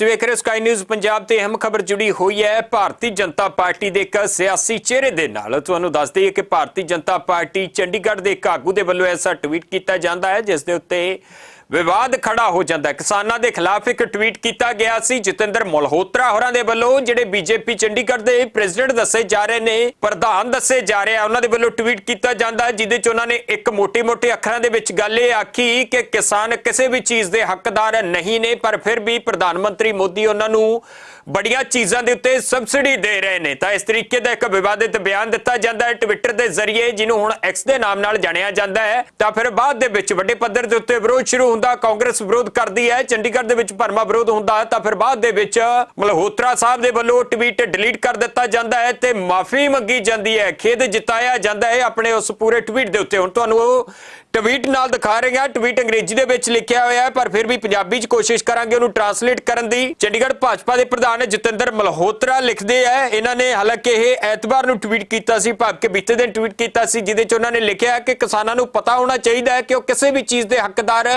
ਤੁਸੀਂ ਵੇਖ ਰਹੇ ਹੋ ਸਕਾਈ ਨਿਊਜ਼ ਪੰਜਾਬ ਤੇ ਅਹਿਮ ਖਬਰ ਜੁੜੀ ਹੋਈ ਹੈ। ਭਾਰਤੀ ਜਨਤਾ ਪਾਰਟੀ ਦੇ ਇੱਕ ਸਿਆਸੀ ਚਿਹਰੇ ਦੇ ਨਾਲ ਤੁਹਾਨੂੰ ਦੱਸ ਦਈਏ ਕਿ ਭਾਰਤੀ ਜਨਤਾ ਪਾਰਟੀ ਚੰਡੀਗੜ੍ਹ ਦੇ ਇੱਕ ਆਗੂ ਦੇ ਵੱਲੋਂ ਐਸਾ ਟਵੀਟ ਕੀਤਾ ਜਾਂਦਾ ਹੈ, ਜਿਸ ਦੇ ਉੱਤੇ ਵਿਵਾਦ ਖੜਾ ਹੋ ਜਾਂਦਾ ਕਿਸਾਨਾਂ ਦੇ ਖਿਲਾਫ ਇੱਕ ਟਵੀਟ ਕੀਤਾ ਗਿਆ ਸੀ, ਜਤਿੰਦਰ ਮਲਹੋਤਰਾ ਹੋਰਾਂ ਦੇ ਵੱਲੋਂ, ਜਿਹੜੇ ਬੀਜੇਪੀ ਚੰਡੀਗੜ੍ਹ ਦੇ ਪ੍ਰੈਜ਼ੀਡੈਂਟ ਦੱਸੇ ਜਾ ਰਹੇ ਨੇ, ਪ੍ਰਧਾਨ ਦੱਸੇ ਜਾ ਰਹੇ ਉਹਨਾਂ ਦੇ ਵੱਲੋਂ ਟਵੀਟ ਕੀਤਾ ਜਾਂਦਾ ਜਿਹਦੇ 'ਚ ਉਹਨਾਂ ਨੇ ਇੱਕ ਮੋਟੀ-ਮੋਟੀ ਅੱਖਰਾਂ ਦੇ ਵਿੱਚ ਗੱਲ ਇਹ ਆਖੀ ਕਿ ਕਿਸਾਨ ਕਿਸੇ ਵੀ ਚੀਜ਼ ਦੇ ਹੱਕਦਾਰ ਨਹੀਂ ਨੇ, ਪਰ ਫਿਰ ਵੀ ਪ੍ਰਧਾਨ ਮੰਤਰੀ ਮੋਦੀ ਉਹਨਾਂ ਨੂੰ ਬੜੀਆਂ ਚੀਜ਼ਾਂ ਦੇ ਉੱਤੇ ਸਬਸਿਡੀ ਦੇ ਰਹੇ ਨੇ। ਤਾਂ ਇਸ ਤਰੀਕੇ ਦਾ ਇੱਕ ਵਿਵਾਦਿਤ ਬਿਆਨ ਦਿੱਤਾ ਜਾਂਦਾ ਹੈ ਟਵਿੱਟਰ ਦੇ ਜ਼ਰੀਏ, ਜਿਹਨੂੰ ਹੁਣ ਐਕਸ ਦੇ ਨਾਮ ਨਾਲ ਜਾਣਿਆ ਜਾਂਦਾ ਹੈ। ਤਾਂ ਫਿਰ ਬਾਅਦ ਦੇ ਵਿੱਚ ਵੱਡੇ ਪੱਧਰ ਦੇ ਉੱਤੇ ਵਿਰੋਧ ਸ਼ੁਰੂ ਹੁੰਦਾ ਕਾਂਗਰਸ ਵਿਰੋਧ ਕਰਦੀ ਹੈ, ਚੰਡੀਗੜ੍ਹ ਦੇ ਵਿੱਚ ਭਰਮਾ ਵਿਰੋਧ ਹੁੰਦਾ ਤਾਂ ਫਿਰ ਬਾਅਦ ਦੇ ਵਿੱਚ ਮਲਹੋਤਰਾ ਸਾਹਿਬ ਦੇ ਵੱਲੋਂ ਟਵੀਟ ਡਿਲੀਟ ਕਰ ਦਿੱਤਾ ਜਾਂਦਾ ਹੈ ਤੇ ਮਾਫੀ ਮੰਗੀ ਜਾਂਦੀ ਹੈ। ਖੇਦ ਜਿਤਾਇਆ ਜਾਂਦਾ ਹੈ ਆਪਣੇ ਉਸ ਪੂਰੇ ਟਵੀਟ ਦੇ ਉੱਤੇ। ਹੁਣ ਤੁਹਾਨੂੰ ਉਹ ਟਵੀਟ ਨਾਲ ਦਿਖਾ ਰਹੇ ਹਾਂ। ਟਵੀਟ ਅੰਗਰੇਜ਼ੀ ਦੇ ਵਿੱਚ ਲਿਖਿਆ ਹੋਇਆ ਹੈ, ਪਰ ਫਿਰ ਵੀ ਪੰਜਾਬੀ 'ਚ ਕੋਸ਼ਿਸ਼ ਕਰਾਂਗੇ ਉਹਨੂੰ ਟਰਾਂਸਲੇਟ ਕਰਨ ਦੀ। ਚੰਡੀਗੜ੍ਹ ਭਾਜਪਾ ਦੇ ਪ੍ਰਧਾਨ ਜਤਿੰਦਰ ਮਲਹੋਤਰਾ ਲਿਖਦੇ ਆ ਇਹਨਾਂ ਨੇ ਹਾਲਾਂਕਿ ਇਹ ਐਤਵਾਰ ਨੂੰ ਟਵੀਟ ਕੀਤਾ ਸੀ, ਭਾਵ ਕਿ ਬੀਤੇ ਦਿਨ ਟਵੀਟ ਕੀਤਾ ਸੀ, ਜਿਹਦੇ 'ਚ ਉਹਨਾਂ ਨੇ ਲਿਖਿਆ ਕਿ ਕਿਸਾਨਾਂ ਨੂੰ ਪਤਾ ਹੋਣਾ ਚਾਹੀਦਾ ਹੈ ਕਿ ਉਹ ਕਿਸੇ ਵੀ ਚੀਜ਼ ਦੇ ਹੱਕਦਾਰ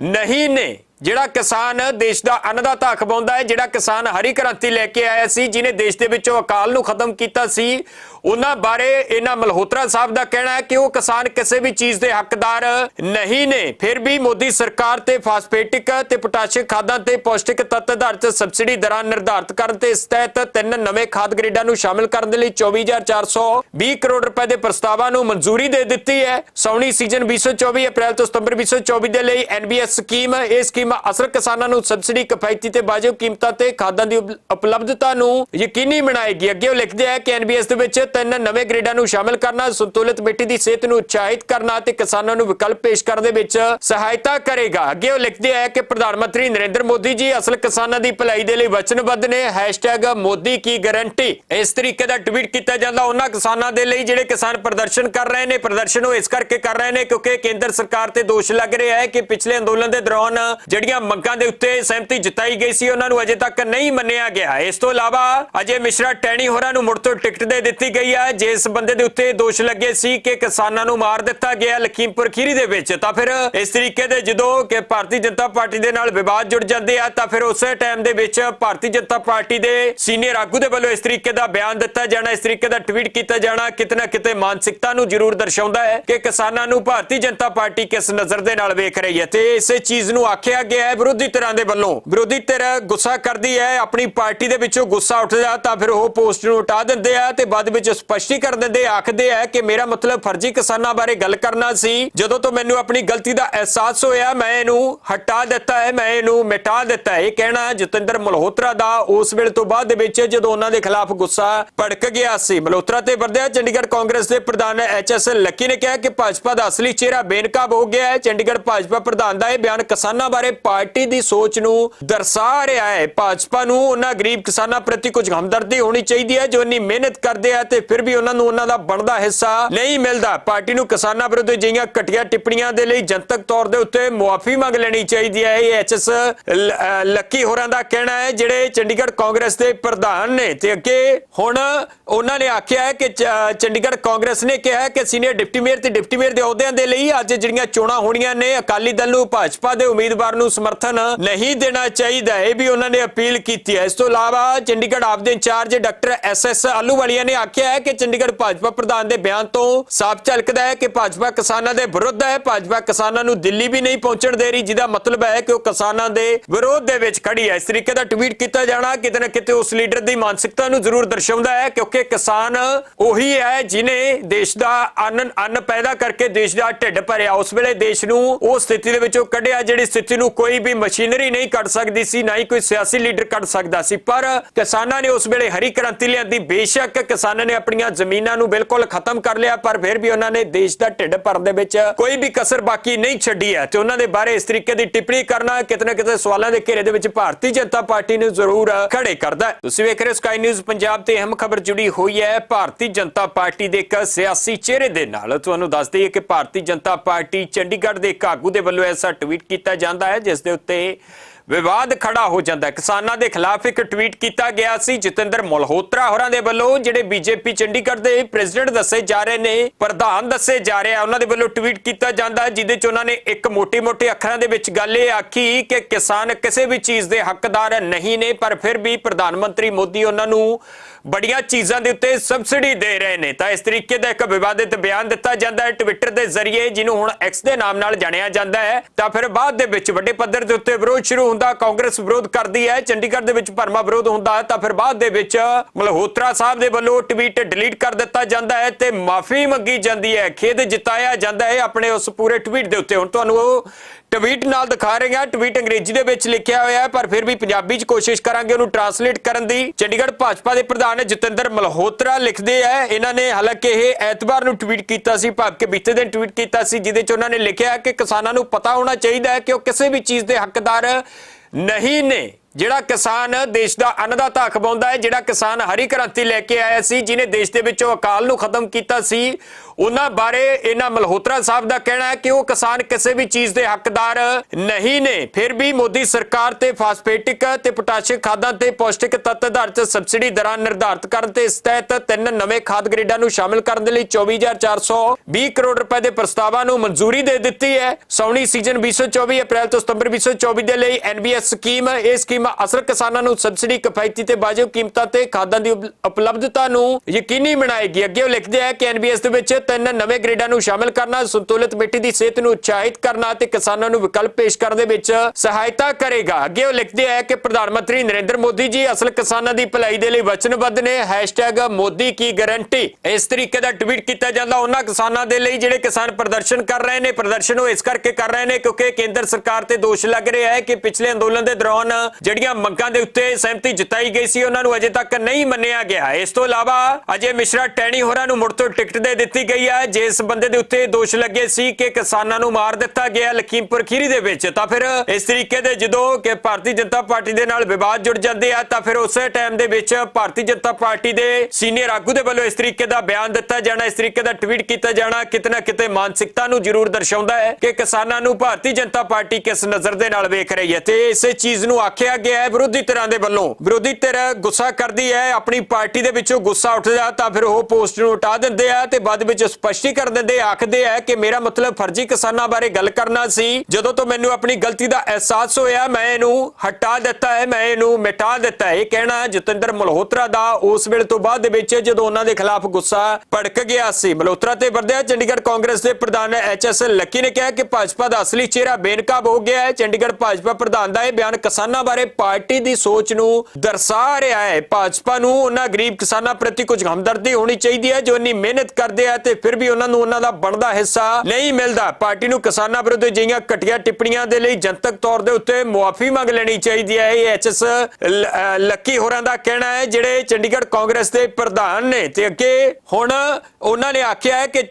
ਨਹੀਂ ਨੇ। ਜਿਹੜਾ ਕਿਸਾਨ ਦੇਸ਼ ਦਾ ਅੰਨ ਅੰਨਦਾਤਾ ਅਖਵਾਉਂਦਾ ਹੈ, ਜਿਹੜਾ ਕਿਸਾਨ ਹਰੀ ਕ੍ਰਾਂਤੀ ਲੈ ਕੇ ਆਇਆ ਸੀ ਜਿਨੇ ਦੇਸ਼ ਦੇ ਵਿੱਚੋਂ ਅਕਾਲ ਨੂੰ ਖਤਮ ਕੀਤਾ ਸੀ, ਉਹਨਾਂ ਬਾਰੇ ਇਹਨਾਂ ਮਲਹੋਤਰਾ ਸਾਹਿਬ ਦਾ ਕਹਿਣਾ ਹੈ ਕਿ ਉਹ ਕਿਸਾਨ ਕਿਸੇ ਵੀ ਚੀਜ਼ ਦੇ ਹੱਕਦਾਰ ਨਹੀਂ ਨੇ। ਫਿਰ ਵੀ ਮੋਦੀ ਸਰਕਾਰ ਤੇ ਫਾਸਫੇਟਿਕ ਤੇ ਪੋਟਾਸ਼ੀਅਮ ਖਾਦਾਂ ਤੇ ਪੌਸ਼ਟਿਕ ਤੱਤ ਆਧਾਰਿਤ ਸਬਸਿਡੀ ਦਰਾਂ ਨਿਰਧਾਰਤ ਕਰਨ ਤੇ ਇਸ ਤਹਿਤ ਤਿੰਨ ਨਵੇਂ ਖਾਦ ਗ੍ਰੇਡਾਂ ਨੂੰ ਸ਼ਾਮਿਲ ਕਰਨ ਦੇ ਲਈ 24420 ਕਰੋੜ ਰੁਪਏ ਦੇ ਪ੍ਰਸਤਾਵਾਂ ਨੂੰ ਮਨਜ਼ੂਰੀ ਦੇ ਦਿੱਤੀ ਹੈ। ਸੌਣੀ ਸੀਜ਼ਨ 2024 ਅਪ੍ਰੈਲ ਤੋਂ ਸਤੰਬਰ 2024 ਦੇ ਲਈ ਐਨਬੀਐਸ ਸਕੀਮ, ਇਹ ਸਕੀਮ ਅਸਲ ਕਿਸਾਨਾਂ ਨੂੰ ਸਬਸਿਡੀ, ਕਿਫਾਇਤੀ ਤੇ ਵਾਜਬ ਕੀਮਤਾਂ ਤੇ ਖਾਦਾਂ ਦੀ ਉਪਲਬਧਤਾ ਨੂੰ ਯਕੀਨੀ ਬਣਾਏਗੀ। ਅੱਗੇ ਉਹ ਲਿਖਦੇ ਆ ਕਿ ਐਨਬੀਐਸ ਦੇ ਵਿੱਚ ਤਿੰਨ ਨਵੇਂ ਗ੍ਰੇਡਾਂ ਨੂੰ ਸ਼ਾਮਿਲ ਕਰਨਾ, ਸੰਤੁਲਿਤ ਮਿੱਟੀ ਦੀ ਸਿਹਤ ਨੂੰ ਉਤਸ਼ਾਹਿਤ ਕਰਨਾ ਤੇ ਕਿਸਾਨਾਂ ਨੂੰ ਵਿਕਲਪ ਪੇਸ਼ ਕਰਨ ਦੇ ਵਿੱਚ ਸਹਾਇਤਾ ਕਰੇਗਾ। ਅੱਗੇ ਉਹ ਲਿਖਦੇ ਆ ਕਿ ਪ੍ਰਧਾਨ ਮੰਤਰੀ ਨਰਿੰਦਰ ਮੋਦੀ ਜੀ ਅਸਲ ਕਿਸਾਨਾਂ ਦੀ ਭਲਾਈ ਦੇ ਲਈ ਵਚਨਬੱਧ ਨੇ ਹੈਸ਼ਟੈਗ ਮੋਦੀ ਕੀ ਗਾਰੰਟੀ। ਇਸ ਤਰੀਕੇ ਦਾ ਟਵੀਟ ਕੀਤਾ ਜਾਂਦਾ, ਉਹਨਾਂ ਕਿਸਾਨਾਂ ਦੇ ਲਈ ਜਿਹੜੇ ਕਿਸਾਨ ਪ੍ਰਦਰਸ਼ਨ ਕਰ ਰਹੇ ਨੇ, ਪ੍ਰਦਰਸ਼ਨ ਉਹ ਇਸ ਕਰਕੇ ਕਰ ਰਹੇ ਨੇ ਕਿਉਂਕਿ ਕੇਂਦਰ ਸਰਕਾਰ ਤੇ ਦੋਸ਼ ਲੱਗ ਰਿਹਾ ਹੈ ਕਿ ਪਿਛਲੇ ਅੰਦੋਲਨ ਦੇ ਦੌਰਾਨ ਜਿਹੜੀ ਜਿਹੜੀਆਂ ਮੰਗਾਂ ਦੇ ਉੱਤੇ ਸਹਿਮਤੀ ਜਤਾਈ ਗਈ ਸੀ, ਉਹਨਾਂ ਨੂੰ ਅਜੇ ਤੱਕ ਨਹੀਂ ਮੰਨਿਆ ਗਿਆ। ਇਸ ਤੋਂ ਇਲਾਵਾ ਅਜੇ ਮਿਸ਼ਰਾ ਟੈਣੀ ਹੋਰਾਂ ਨੂੰ ਮੁੜ ਤੋਂ ਟਿਕਟ ਦੇ ਦਿੱਤੀ ਗਈ ਹੈ। ਜਿਸ ਬੰਦੇ ਦੇ ਉੱਤੇ ਦੋਸ਼ ਲੱਗੇ ਸੀ ਕਿ ਕਿਸਾਨਾਂ ਨੂੰ ਮਾਰ ਦਿੱਤਾ ਗਿਆ ਲਖੀਮਪੁਰ ਖੀਰੀ ਦੇ ਵਿੱਚ। ਤਾਂ ਫਿਰ ਇਸ ਤਰੀਕੇ ਦੇ ਜਦੋਂ ਕਿ ਭਾਰਤੀ ਜਨਤਾ ਪਾਰਟੀ ਦੇ ਨਾਲ ਵਿਵਾਦ ਜੁੜ ਜਾਂਦੇ ਆ, ਤਾਂ ਫਿਰ ਉਸੇ ਟਾਈਮ ਦੇ ਵਿੱਚ ਭਾਰਤੀ ਜਨਤਾ ਪਾਰਟੀ ਦੇ ਸੀਨੀਅਰ ਆਗੂ ਦੇ ਵੱਲੋਂ ਇਸ ਤਰੀਕੇ ਦਾ ਬਿਆਨ ਦਿੱਤਾ ਜਾਣਾ, ਇਸ ਤਰੀਕੇ ਦਾ ਟਵੀਟ ਕੀਤਾ ਜਾਣਾ ਕਿਤੇ ਨਾ ਕਿਤੇ ਮਾਨਸਿਕਤਾ ਨੂੰ ਜ਼ਰੂਰ ਦਰਸਾਉਂਦਾ ਹੈ ਕਿ ਕਿਸਾਨਾਂ ਨੂੰ ਭਾਰਤੀ ਜਨਤਾ ਪਾਰਟੀ ਕਿਸ ਨਜ਼ਰ ਦੇ ਨਾਲ ਵੇਖ ਰਹੀ ਹੈ। ਤੇ ਇਸੇ ਚੀਜ਼ ਨੂੰ ਆਖਿਆ ਗਿਆ ਹੈ ਵਿਰੋਧੀ ਧਿਰਾਂ ਦੇ ਵੱਲੋਂ। ਵਿਰੋਧੀ ਧਿਰ ਗੁੱਸਾ ਕਰਦੀ ਹੈ, ਆਪਣੀ ਪਾਰਟੀ ਦੇ ਵਿੱਚੋਂ ਗੁੱਸਾ ਉੱਠਦਾ ਤਾਂ ਫਿਰ ਉਹ ਪੋਸਟ ਨੂੰ ਹਟਾ ਦਿੰਦੇ ਆ ਤੇ ਬਾਅਦ ਵਿੱਚ ਸਪਸ਼ਟੀਕਰਨ ਦਿੰਦੇ ਆਖਦੇ ਆ ਕਿ ਮੇਰਾ ਮਤਲਬ ਫਰਜ਼ੀ ਕਿਸਾਨਾਂ ਬਾਰੇ ਗੱਲ ਕਰਨਾ ਸੀ। ਜਦੋਂ ਤੋਂ ਮੈਨੂੰ ਆਪਣੀ ਗਲਤੀ ਦਾ ਅਹਿਸਾਸ ਹੋਇਆ, ਮੈਂ ਇਹਨੂੰ ਹਟਾ ਦਿੱਤਾ ਹੈ, ਮੈਂ ਇਹਨੂੰ ਮਿਟਾ ਦਿੱਤਾ ਇਹ ਕਹਿਣਾ ਜਤਿੰਦਰ ਮਲਹੋਤਰਾ ਦਾ ਉਸ ਵੇਲੇ ਤੋਂ ਬਾਅਦ ਦੇ ਵਿੱਚ ਜਦੋਂ ਉਹਨਾਂ ਦੇ ਖਿਲਾਫ ਗੁੱਸਾ ਭੜਕ ਗਿਆ ਸੀ। ਮਲਹੋਤਰਾ ਤੇ ਵਰਦਿਆ ਚੰਡੀਗੜ੍ਹ ਕਾਂਗਰਸ ਦੇ ਪ੍ਰਧਾਨ ਐਚਐਸ ਲੱਕੀ ਨੇ ਕਿਹਾ ਕਿ ਭਾਜਪਾ ਦਾ ਅਸਲੀ ਚਿਹਰਾ ਬੇਨਕਾਬ ਹੋ ਗਿਆ ਹੈ। ਚੰਡੀਗੜ੍ਹ ਭਾਜਪਾ ਪ੍ਰਧਾਨ ਦਾ ਇਹ ਬਿਆਨ ਕਿਸਾਨਾਂ ਬਾਰੇ ਪਾਰਟੀ ਦੀ ਸੋਚ ਨੂੰ ਦਰਸਾ ਰਿਹਾ ਹੈ। ਭਾਜਪਾ ਨੂੰ ਉਹਨਾਂ ਗਰੀਬ ਕਿਸਾਨਾਂ ਪ੍ਰਤੀ ਕੁਝ ਹਮਦਰਦੀ ਹੋਣੀ ਚਾਹੀਦੀ ਹੈ, ਜੋ ਇੰਨੀ ਮਿਹਨਤ ਕਰਦੇ ਆ ਤੇ ਫਿਰ ਵੀ ਉਹਨਾਂ ਨੂੰ ਉਹਨਾਂ ਦਾ ਬਣਦਾ ਹਿੱਸਾ ਨਹੀਂ ਮਿਲਦਾ। ਪਾਰਟੀ ਨੂੰ ਕਿਸਾਨਾਂ ਵਿਰੁੱਧ ਜਿਹੀਆਂ ਘਟੀਆਂ ਟਿੱਪਣੀਆਂ ਦੇ ਲਈ ਜਨਤਕ ਤੌਰ ਦੇ ਉੱਤੇ ਮੁਆਫੀ ਮੰਗ ਲੈਣੀ ਚਾਹੀਦੀ ਹੈ। ਇਹ ਐਚਐਸ ਲੱਕੀ ਹੋਰਾਂ ਦਾ ਕਹਿਣਾ ਹੈ, ਜਿਹੜੇ ਚੰਡੀਗੜ੍ਹ ਕਾਂਗਰਸ ਦੇ ਪ੍ਰਧਾਨ ਨੇ ਤੇ ਅੱਗੇ ਹੁਣ ਉਹਨਾਂ ਨੇ ਆਖਿਆ ਹੈ ਕਿ ਚੰਡੀਗੜ੍ਹ ਕਾਂਗਰਸ ਨੇ ਕਿਹਾ ਕਿ ਸੀਨੀਅਰ ਡਿਪਟੀ ਮੇਅਰ ਤੇ ਡਿਪਟੀ ਮੇਅਰ ਦੇ ਅਹੁਦਿਆਂ ਦੇ ਲਈ ਅੱਜ ਜਿਹੜੀਆਂ ਚੋਣਾਂ ਹੋਣੀਆਂ ਨੇ, ਅਕਾਲੀ ਦਲ ਨੂੰ, ਭਾਜਪਾ ਦੇ ਉਮੀਦਵਾਰ ਨੂੰ ਸਮਰਥਨ ਨਹੀਂ ਦੇਣਾ ਚਾਹੀਦਾ। ਇਹ ਵੀ ਉਹਨਾਂ ਨੇ ਅਪੀਲ ਕੀਤੀ ਹੈ। ਇਸ ਤੋਂ ਇਲਾਵਾ ਚੰਡੀਗੜ੍ਹ ਆਪ ਦੇ incharge doctor S S Ahluwalia ਨੇ ਆਖਿਆ ਹੈ ਕਿ ਚੰਡੀਗੜ੍ਹ ਭਾਜਪਾ ਪ੍ਰਧਾਨ ਦੇ ਬਿਆਨ ਤੋਂ ਸਾਫ਼ ਝਲਕਦਾ ਹੈ ਕਿ ਭਾਜਪਾ ਕਿਸਾਨਾਂ ਦੇ ਵਿਰੁੱਧ ਹੈ। ਭਾਜਪਾ ਕਿਸਾਨਾਂ ਨੂੰ ਦਿੱਲੀ ਵੀ ਨਹੀਂ ਪਹੁੰਚਣ ਦੇ ਰਹੀ, ਜਿਹਦਾ ਮਤਲਬ ਹੈ ਕਿ ਉਹ ਕਿਸਾਨਾਂ ਦੇ ਵਿਰੋਧ ਦੇ ਵਿੱਚ ਖੜੀ ਹੈ। ਇਸ ਤਰੀਕੇ ਦਾ ਟਵੀਟ ਕੀਤਾ ਜਾਣਾ ਕਿਤੇ ਨਾ ਕਿਤੇ ਉਸ ਲੀਡਰ ਦੀ ਮਾਨਸਿਕਤਾ ਨੂੰ ਜ਼ਰੂਰ ਦਰਸਾਉਂਦਾ ਹੈ, ਕਿਉਂਕਿ ਕਿਸਾਨ ਉਹੀ ਹੈ ਜਿਨੇ ਦੇਸ਼ ਦਾ ਅੰਨ ਅੰਨ ਪੈਦਾ ਕਰਕੇ ਦੇਸ਼ ਦਾ ਢਿੱਡ ਭਰਿਆ। ਉਸ ਵੇਲੇ ਦੇਸ਼ ਨੂੰ ਉਹ ਸਥਿਤੀ ਦੇ ਵਿੱਚੋਂ ਕੱਢਿਆ, ਜਿਹੜੀ ਸਥਿਤੀ ਨੂੰ ਕੋਈ ਵੀ ਮਸ਼ੀਨਰੀ ਨਹੀਂ ਕੱਢ ਸਕਦੀ ਸੀ, ਨਾ ਹੀ ਕੋਈ ਸਿਆਸੀ ਲੀਡਰ ਕੱਢ ਸਕਦਾ ਸੀ। ਪਰ ਕਿਸਾਨਾਂ ਨੇ ਉਸ ਵੇਲੇ ਹਰੀ ਕ੍ਰਾਂਤੀ ਲਿਆਂਦੀ। ਬੇਸ਼ੱਕ ਕਿਸਾਨਾਂ ਨੇ ਆਪਣੀਆਂ ਜ਼ਮੀਨਾਂ ਨੂੰ ਬਿਲਕੁਲ ਖਤਮ ਕਰ ਲਿਆ, ਪਰ ਫਿਰ ਵੀ ਉਹਨਾਂ ਨੇ ਦੇਸ਼ ਦਾ ਢਿੱਡ ਭਰਨ ਦੇ ਵਿੱਚ ਕੋਈ ਵੀ ਕਸਰ ਬਾਕੀ ਨਹੀਂ ਛੱਡੀ ਹੈ। ਤੇ ਉਹਨਾਂ ਦੇ ਬਾਰੇ ਇਸ ਤਰੀਕੇ ਦੀ ਟਿੱਪਣੀ ਕਰਨਾ ਕਿਤੇ ਨਾ ਕਿਤੇ ਸਵਾਲਾਂ ਦੇ ਘੇਰੇ ਦੇ ਵਿੱਚ ਭਾਰਤੀ ਜਨਤਾ ਪਾਰਟੀ ਨੂੰ ਜ਼ਰੂਰ ਖੜੇ ਕਰਦਾ ਹੈ। ਤੁਸੀਂ ਵੇਖ ਰਹੇ ਹੋ ਸਕਾਈ ਨਿਊਜ਼ ਪੰਜਾਬ ਤੇ ਅਹਿਮ ਖਬਰ ਜੁੜੀ ਹੋਈ ਹੈ ਭਾਰਤੀ ਜਨਤਾ ਪਾਰਟੀ ਦੇ ਇੱਕ ਸਿਆਸੀ ਚਿਹਰੇ ਦੇ ਨਾਲ। ਤੁਹਾਨੂੰ ਦੱਸ ਦਈਏ ਕਿ ਭਾਰਤੀ ਜਨਤਾ ਪਾਰਟੀ ਚੰਡੀਗੜ੍ਹ ਦੇ ਇੱਕ ਆਗੂ ਦੇ ਵੱਲੋਂ ਐਸਾ ਟਵੀਟ ਕੀਤਾ ਜਾਂਦਾ ਹੈ ਜਿਸ ਦੇ ਉੱਤੇ ਵਿਵਾਦ ਖੜਾ ਹੋ ਜਾਂਦਾ ਹੈ। ਕਿਸਾਨਾਂ ਦੇ ਖਿਲਾਫ ਇੱਕ ਟਵੀਟ ਕੀਤਾ ਗਿਆ ਸੀ, ਜਤਿੰਦਰ ਮਲਹੋਤਰਾ ਹੋਰਾਂ ਦੇ ਵੱਲੋਂ, ਜਿਹੜੇ ਬੀਜੇਪੀ ਚੰਡੀਗੜ੍ਹ ਦੇ ਪ੍ਰੈਜ਼ੀਡੈਂਟ ਦੱਸੇ ਜਾ ਰਹੇ ਨੇ, ਪ੍ਰਧਾਨ ਦੱਸੇ ਜਾ ਰਹੇ, ਉਹਨਾਂ ਦੇ ਵੱਲੋਂ ਟਵੀਟ ਕੀਤਾ ਜਾਂਦਾ ਜਿਹਦੇ 'ਚ ਉਹਨਾਂ ਨੇ ਇੱਕ ਮੋਟੀ-ਮੋਟੀ ਅੱਖਰਾਂ ਦੇ ਵਿੱਚ ਗੱਲ ਇਹ ਆਖੀ ਕਿ ਕਿਸਾਨ ਕਿਸੇ ਵੀ ਚੀਜ਼ ਦੇ ਹੱਕਦਾਰ ਨਹੀਂ ਨੇ, ਪਰ ਫਿਰ ਵੀ ਪ੍ਰਧਾਨ ਮੰਤਰੀ ਮੋਦੀ ਉਹਨਾਂ ਨੂੰ ਬੜੀਆਂ ਚੀਜ਼ਾਂ ਦੇ ਉੱਤੇ ਸਬਸਿਡੀ ਦੇ ਰਹੇ ਨੇ। ਤਾਂ ਇਸ ਤਰੀਕੇ ਦਾ ਇੱਕ ਵਿਵਾਦਿਤ ਬਿਆਨ ਦਿੱਤਾ ਜਾਂਦਾ ਹੈ ਟਵਿੱਟਰ ਦੇ ਜ਼ਰੀਏ, ਜਿਹਨੂੰ ਹੁਣ ਐਕਸ ਦੇ ਨਾਮ ਨਾਲ ਜਾਣਿਆ ਜਾਂਦਾ ਹੈ। ਤਾਂ ਫਿਰ ਬਾਅਦ ਦੇ ਵਿੱਚ ਵੱਡੇ ਪੱਧਰ ਦੇ ਉੱਤੇ ਵਿਰੋਧ ਸ਼ੁਰੂ ਹੁੰਦਾ ਕਾਂਗਰਸ ਵਿਰੋਧ ਕਰਦੀ ਹੈ, ਚੰਡੀਗੜ੍ਹ ਦੇ ਵਿੱਚ ਭਰਮਾ ਵਿਰੋਧ ਹੁੰਦਾ ਹੈ, ਤਾਂ ਫਿਰ ਬਾਅਦ ਦੇ ਵਿੱਚ ਮਲਹੋਤਰਾ ਸਾਹਿਬ ਦੇ ਵੱਲੋਂ ਟਵੀਟ ਡਿਲੀਟ ਕਰ ਦਿੱਤਾ ਜਾਂਦਾ ਹੈ ਤੇ ਮਾਫੀ ਮੰਗੀ ਜਾਂਦੀ ਹੈ ਖੇਦ ਜਿਤਾਇਆ ਜਾਂਦਾ ਹੈ ਆਪਣੇ ਉਸ ਪੂਰੇ ਟਵੀਟ ਦੇ ਉੱਤੇ। ਹੁਣ ਤੁਹਾਨੂੰ ਉਹ ਟਵੀਟ ਨਾਲ ਦਿਖਾ ਰਹੇ ਹਾਂ, ਟਵੀਟ ਅੰਗਰੇਜ਼ੀ ਦੇ ਵਿੱਚ ਲਿਖਿਆ ਹੋਇਆ ਹੈ, ਪਰ ਫਿਰ ਵੀ ਪੰਜਾਬੀ 'ਚ ਕੋਸ਼ਿਸ਼ ਕਰਾਂਗੇ ਉਹਨੂੰ ਟਰਾਂਸਲੇਟ ਕਰਨ ਦੀ। ਚੰਡੀਗੜ੍ਹ ਭਾਜਪਾ ਦੇ ਪ੍ਰਧਾਨ ਜਤਿੰਦਰ ਮਲਹੋਤਰਾ ਲਿਖਦੇ ਆ ਇਹਨਾਂ ਨੇ ਹਾਲਾਂਕਿ ਇਹ ਐਤਵਾਰ ਨੂੰ ਟਵੀਟ ਕੀਤਾ ਸੀ, ਭਾਵ ਕਿ ਬੀਤੇ ਦਿਨ ਟਵੀਟ ਕੀਤਾ ਸੀ, ਜਿਹਦੇ 'ਚ ਉਹਨਾਂ ਨੇ ਲਿਖਿਆ ਕਿ ਕਿਸਾਨਾਂ ਨੂੰ ਪਤਾ ਹੋਣਾ ਚਾਹੀਦਾ ਹੈ ਕਿ ਉਹ ਕਿਸੇ ਵੀ ਚੀਜ਼ ਦੇ ਹੱਕਦਾਰ ਨਹੀਂ ਨੇ। ਜਿਹੜਾ ਕਿਸਾਨ ਦੇਸ਼ ਦਾ ਅੰਨ ਅੰਨਦਾਤਾ ਅਖਵਾਉਂਦਾ ਹੈ, ਜਿਹੜਾ ਕਿਸਾਨ ਹਰੀ ਕ੍ਰਾਂਤੀ ਲੈ ਕੇ ਆਇਆ ਸੀ ਜਿਨੇ ਦੇਸ਼ ਦੇ ਵਿੱਚੋਂ ਅਕਾਲ ਨੂੰ ਖਤਮ ਕੀਤਾ ਸੀ, ਉਹਨਾਂ ਬਾਰੇ ਇਹਨਾਂ ਮਲਹੋਤਰਾ ਸਾਹਿਬ ਦਾ ਕਹਿਣਾ ਹੈ ਕਿ ਉਹ ਕਿਸਾਨ ਕਿਸੇ ਵੀ ਚੀਜ਼ ਦੇ ਹੱਕਦਾਰ ਨਹੀਂ ਨੇ। ਫਿਰ ਵੀ ਮੋਦੀ ਸਰਕਾਰ ਤੇ ਫਾਸਫੇਟਿਕ ਤੇ ਪੋਟਾਸ਼ਿਕ ਖਾਦਾਂ ਤੇ ਪੌਸ਼ਟਿਕ ਤੱਤ ਆਧਾਰਿਤ ਸਬਸਿਡੀ ਦਰਾਂ ਨਿਰਧਾਰਤ ਕਰਨ ਤੇ ਇਸ ਤਹਿਤ ਤਿੰਨ ਨਵੇਂ ਖਾਦ ਗ੍ਰੇਡਾਂ ਨੂੰ ਸ਼ਾਮਿਲ ਕਰਨ ਦੇ ਲਈ 24420 ਕਰੋੜ ਰੁਪਏ ਦੇ ਪ੍ਰਸਤਾਵਾਂ ਨੂੰ ਮਨਜ਼ੂਰੀ ਦੇ ਦਿੱਤੀ ਹੈ। ਸੌਣੀ ਸੀਜ਼ਨ 2024 ਅਪ੍ਰੈਲ ਤੋਂ ਸਤੰਬਰ 2024 ਦੇ ਲਈ ਐਨਬੀਐਸ ਸਕੀਮ, ਇਹ ਸਕੀਮ ਅਸਲ ਕਿਸਾਨਾਂ ਨੂੰ ਸਬਸਿਡੀ, ਕਿਫਾਇਤੀ ਤੇ ਵਾਜਬ ਕੀਮਤਾਂ ਤੇ ਖਾਦਾਂ ਦੀ ਉਪਲਬਧਤਾ ਨੂੰ ਯਕੀਨੀ ਬਣਾਏਗੀ। ਅੱਗੇ ਉਹ ਲਿਖਦੇ ਆ ਕਿ ਐਨਬੀਐਸ ਦੇ ਵਿੱਚ ਤਿੰਨ ਨਵੇਂ ਗ੍ਰੇਡਾਂ ਨੂੰ ਸ਼ਾਮਿਲ ਕਰਨਾ, ਸੰਤੁਲਿਤ ਮਿੱਟੀ ਦੀ ਸਿਹਤ ਨੂੰ ਉਤਸ਼ਾਹਿਤ ਕਰਨਾ ਤੇ ਕਿਸਾਨਾਂ ਨੂੰ ਵਿਕਲਪ ਪੇਸ਼ ਕਰਨ ਦੇ ਵਿੱਚ ਸਹਾਇਤਾ ਕਰੇਗਾ। ਅੱਗੇ ਉਹ ਲਿਖਦੇ ਆ ਕਿ ਪ੍ਰਧਾਨ ਮੰਤਰੀ ਨਰਿੰਦਰ ਮੋਦੀ ਜੀ ਅਸਲ ਕਿਸਾਨਾਂ ਦੀ ਭਲਾਈ ਦੇ ਲਈ ਵਚਨਬੱਧ ਨੇ ਹੈਸ਼ਟੈਗ ਮੋਦੀ ਕੀ ਗਾਰੰਟੀ ਇਸ ਤਰੀਕੇ ਦਾ ਟਵੀਟ ਕੀਤਾ ਜਾਂਦਾ। ਉਹਨਾਂ ਕਿਸਾਨਾਂ ਦੇ ਲਈ ਜਿਹੜੇ ਕਿਸਾਨ ਪ੍ਰਦਰਸ਼ਨ ਕਰ ਰਹੇ ਨੇ, ਪ੍ਰਦਰਸ਼ਨ ਉਹ ਇਸ ਕਰਕੇ ਕਰ ਰਹੇ ਨੇ ਕਿਉਂਕਿ ਕੇਂਦਰ ਸਰਕਾਰ ਤੇ ਦੋਸ਼ ਲੱਗ ਰਿਹਾ ਹੈ ਕਿ ਪਿਛਲੇ ਅੰਦੋਲਨ ਦੇ ਦੌਰਾਨ ਜਿਹੜੀਆਂ ਮੰਗਾਂ ਦੇ ਉੱਤੇ ਸਹਿਮਤੀ ਜਤਾਈ ਗਈ ਸੀ, ਉਹਨਾਂ ਨੂੰ ਅਜੇ ਤੱਕ ਨਹੀਂ ਮੰਨਿਆ ਗਿਆ। ਇਸ ਤੋਂ ਇਲਾਵਾ ਅਜੇ ਮਿਸ਼ਰਾ ਟੈਣੀ ਹੋਰਾਂ ਨੂੰ ਮੁੜ ਤੋਂ ਟਿਕਟ ਦੇ ਦਿੱਤੀ ਗਈ ਹੈ। ਜਿਸ ਬੰਦੇ ਦੇ ਉੱਤੇ ਦੋਸ਼ ਲੱਗੇ ਸੀ ਕਿ ਕਿਸਾਨਾਂ ਨੂੰ ਮਾਰ ਦਿੱਤਾ ਗਿਆ ਲਖੀਮਪੁਰ ਖੀਰੀ ਦੇ ਵਿੱਚ, ਤਾਂ ਫਿਰ ਇਸ ਤਰੀਕੇ ਦੇ ਜਦੋਂ ਕਿ ਭਾਰਤੀ ਜਨਤਾ ਪਾਰਟੀ ਦੇ ਨਾਲ ਵਿਵਾਦ ਜੁੜ ਜਾਂਦੇ ਆ, ਤਾਂ ਫਿਰ ਉਸੇ ਟਾਈਮ ਦੇ ਵਿੱਚ ਭਾਰਤੀ ਜਨਤਾ ਪਾਰਟੀ ਦੇ ਸੀਨੀਅਰ ਆਗੂ ਦੇ ਵੱਲੋਂ ਇਸ ਤਰੀਕੇ ਦਾ ਬਿਆਨ ਦਿੱਤਾ ਜਾਣਾ, ਇਸ ਤਰੀਕੇ ਦਾ ਟਵੀਟ ਕੀਤਾ ਜਾਣਾ ਕਿਤੇ ਨਾ ਕਿਤੇ ਮਾਨਸਿਕਤਾ ਨੂੰ ਜ਼ਰੂਰ ਦਰਸਾਉਂਦਾ ਹੈ ਕਿ ਕਿਸਾਨਾਂ ਨੂੰ ਭਾਰਤੀ ਜਨਤਾ ਪਾਰਟੀ ਕਿਸ ਨਜ਼ਰ ਦੇ ਨਾਲ ਵੇਖ ਰਹੀ ਹੈ ਤੇ ਇਸੇ ਚੀਜ਼ ਨੂੰ ਆਖਿਆ ਗਿਆ ਹੈ ਵਿਰੋਧੀ ਧਿਰਾਂ ਦੇ ਵੱਲੋਂ। ਵਿਰੋਧੀ ਧਿਰ ਗੁੱਸਾ ਕਰਦੀ ਹੈ, ਆਪਣੀ ਪਾਰਟੀ ਦੇ ਵਿੱਚੋਂ ਗੁੱਸਾ ਉੱਠਦਾ ਤਾਂ ਫਿਰ ਉਹ ਪੋਸਟ ਨੂੰ ਹਟਾ ਦਿੰਦੇ ਆ ਤੇ ਬਾਅਦ ਵਿੱਚ ਸਪਸ਼ਟੀਕਰਨ ਦਿੰਦੇ ਆਖਦੇ ਆ ਕਿ ਮੇਰਾ ਮਤਲਬ ਫਰਜ਼ੀ ਕਿਸਾਨਾਂ ਬਾਰੇ ਗੱਲ ਕਰਨਾ ਸੀ। ਜਦੋਂ ਤੋਂ ਮੈਨੂੰ ਆਪਣੀ ਗਲਤੀ ਦਾ ਅਹਿਸਾਸ ਹੋਇਆ, ਮੈਂ ਇਹਨੂੰ ਹਟਾ ਦਿੱਤਾ ਹੈ, ਮੈਂ ਇਹਨੂੰ ਮਿਟਾ ਦਿੱਤਾ ਹੈ। ਇਹ ਕਹਿਣਾ ਜਤਿੰਦਰ ਮਲਹੋਤਰਾ ਦਾ ਉਸ ਵੇਲੇ ਤੋਂ ਬਾਅਦ ਦੇ ਵਿੱਚ ਜਦੋਂ ਉਹਨਾਂ ਦੇ ਖਿਲਾਫ ਗੁੱਸਾ ਭੜਕ ਗਿਆ ਸੀ। ਮਲਹੋਤਰਾ ਤੇ ਵਰਦਿਆ ਚੰਡੀਗੜ੍ਹ ਕਾਂਗਰਸ ਦੇ ਪ੍ਰਧਾਨ ਐਚ ਐਸ ਲੱਕੀ ਨੇ ਕਿਹਾ ਕਿ ਭਾਜਪਾ ਦਾ ਅਸਲੀ ਚਿਹਰਾ ਬੇਨਕਾਬ ਹੋ ਗਿਆ ਹੈ। ਚੰਡੀਗੜ੍ਹ ਭਾਜਪਾ ਪ੍ਰਧਾਨ ਦਾ ਇਹ ਬਿਆਨ ਕਿਸਾਨਾਂ ਬਾਰੇ ਪਾਰਟੀ ਦੀ ਸੋਚ ਨੂੰ ਦਰਸਾ ਰਿਹਾ ਹੈ। ਭਾਜਪਾ ਨੂੰ ਉਹਨਾਂ ਗਰੀਬ ਕਿਸਾਨਾਂ ਪ੍ਰਤੀ ਕੁਝ ਹਮਦਰਦੀ ਹੋਣੀ ਚਾਹੀਦੀ ਹੈ, ਜੋ ਇੰਨੀ ਮਿਹਨਤ ਕਰਦੇ ਆ ਤੇ ਫਿਰ ਵੀ ਉਹਨਾਂ ਨੂੰ ਉਹਨਾਂ ਦਾ ਬਣਦਾ ਹਿੱਸਾ ਨਹੀਂ ਮਿਲਦਾ। ਪਾਰਟੀ ਨੂੰ ਕਿਸਾਨਾਂ ਵਿਰੁੱਧ ਜਿਹੀਆਂ ਘਟੀਆਂ ਟਿੱਪਣੀਆਂ ਦੇ ਲਈ ਜਨਤਕ ਤੌਰ ਦੇ ਉੱਤੇ ਮੁਆਫੀ ਮੰਗ ਲੈਣੀ ਚਾਹੀਦੀ ਹੈ। ਇਹ ਐਚਐਸ ਲੱਕੀ ਹੋਰਾਂ ਦਾ ਕਹਿਣਾ ਹੈ, ਜਿਹੜੇ ਚੰਡੀਗੜ੍ਹ ਕਾਂਗਰਸ ਦੇ ਪ੍ਰਧਾਨ ਨੇ ਤੇ ਅੱਗੇ ਹੁਣ ਉਹਨਾਂ ਨੇ ਆਖਿਆ ਹੈ ਕਿ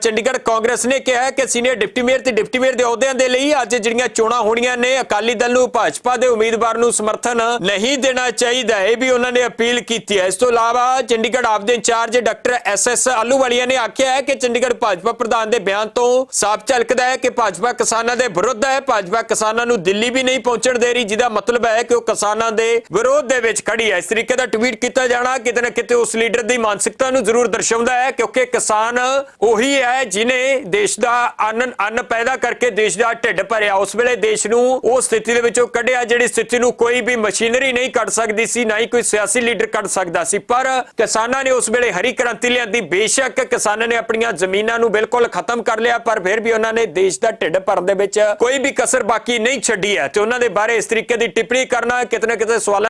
ਚੰਡੀਗੜ੍ਹ ਕਾਂਗਰਸ ਨੇ ਕਿਹਾ ਕਿ ਸੀਨੀਅਰ ਡਿਪਟੀ ਮੇਅਰ ਤੇ ਡਿਪਟੀ ਮੇਅਰ ਦੇ ਅਹੁਦਿਆਂ ਦੇ ਲਈ ਅੱਜ ਜਿਹੜੀਆਂ ਚੋਣਾਂ ਹੋਣੀਆਂ ਨੇ, ਅਕਾਲੀ ਦਲ ਨੂੰ ਭਾਜਪਾ ਦੇ ਉਮੀਦਵਾਰ ਨੂੰ ਸਮਰਥਨ ਨਹੀਂ ਦੇਣਾ ਚਾਹੀਦਾ। ਇਹ ਵੀ ਉਹਨਾਂ ਨੇ ਅਪੀਲ ਕੀਤੀ ਹੈ। ਇਸ ਤੋਂ ਇਲਾਵਾ ਚੰਡੀਗੜ੍ਹ ਆਪ ਦੇ incharge doctor S S Ahluwalia ਨੇ ਆਖਿਆ ਹੈ ਕਿ ਚੰਡੀਗੜ੍ਹ ਭਾਜਪਾ ਪ੍ਰਧਾਨ ਦੇ ਬਿਆਨ ਤੋਂ ਸਾਫ਼ ਝਲਕਦਾ ਹੈ ਕਿ ਭਾਜਪਾ ਕਿਸਾਨਾਂ ਦੇ ਵਿਰੁੱਧ ਹੈ। ਭਾਜਪਾ ਕਿਸਾਨਾਂ ਨੂੰ ਦਿੱਲੀ ਵੀ ਨਹੀਂ ਪਹੁੰਚਣ ਦੇ ਰਹੀ, ਜਿਹਦਾ ਮਤਲਬ ਹੈ ਕਿ ਉਹ ਕਿਸਾਨਾਂ ਦੇ ਵਿਰੋਧ ਦੇ ਵਿੱਚ ਖੜੀ ਹੈ। ਇਸ ਤਰੀਕੇ ਦਾ ਟਵੀਟ ਕੀਤਾ ਜਾਣਾ ਕਿਤੇ ਨਾ ਕਿਤੇ ਉਸ ਲੀਡਰ ਦੀ ਮਾਨਸਿਕਤਾ ਨੂੰ ਜ਼ਰੂਰ ਦਰਸਾਉਂਦਾ ਹੈ, ਕਿਉਂਕਿ ਕਿਸਾਨ ਉਹੀ ਹੈ ਜਿਨੇ ਦੇਸ਼ ਦਾ ਅੰਨ ਅੰਨ ਪੈਦਾ ਕਰਕੇ ਦੇਸ਼ ਦਾ ਢਿੱਡ ਭਰਿਆ। ਉਸ ਵੇਲੇ ਦੇਸ਼ ਨੂੰ ਉਹ ਸਥਿਤੀ ਦੇ ਵਿੱਚੋਂ ਕੱਢਿਆ, ਜਿਹੜੀ ਸਥਿਤੀ ਨੂੰ ਕੋਈ ਵੀ ਮਸ਼ੀਨਰੀ ਨਹੀਂ ਕੱਢ ਸਕਦੀ ਸੀ, ਨਾ ਹੀ ਕੋਈ ਸਿਆਸੀ ਲੀਡਰ ਕੱਢ ਸਕਦਾ ਸੀ। ਪਰ ਕਿਸਾਨਾਂ ਨੇ ਉਸ ਵੇਲੇ ਹਰੀ ਕ੍ਰਾਂਤੀ ਲਿਆਂਦੀ। ਬੇਸ਼ੱਕ ਕਿਸਾਨਾਂ ਨੇ ਆਪਣੀਆਂ ਜ਼ਮੀਨਾਂ ਨੂੰ ਬਿਲਕੁਲ ਖਤਮ ਕਰ ਲਿਆ, ਪਰ ਫਿਰ ਵੀ ਉਹਨਾਂ ਨੇ ਦੇਸ਼ ਦਾ ਢਿੱਡ ਭਰਨ ਦੇ ਵਿੱਚ ਕੋਈ ਵੀ ਕਸਰ ਬਾਕੀ ਨਹੀਂ ਛੱਡੀ ਹੈ। ਤੇ ਉਹਨਾਂ ਦੇ ਬਾਰੇ ਇਸ ਤਰੀਕੇ ਦੀ ਟਿੱਪਣੀ ਕਰਨਾ ਕਿਤੇ ਨਾ ਕਿਤੇ ਸਵਾਲਾਂ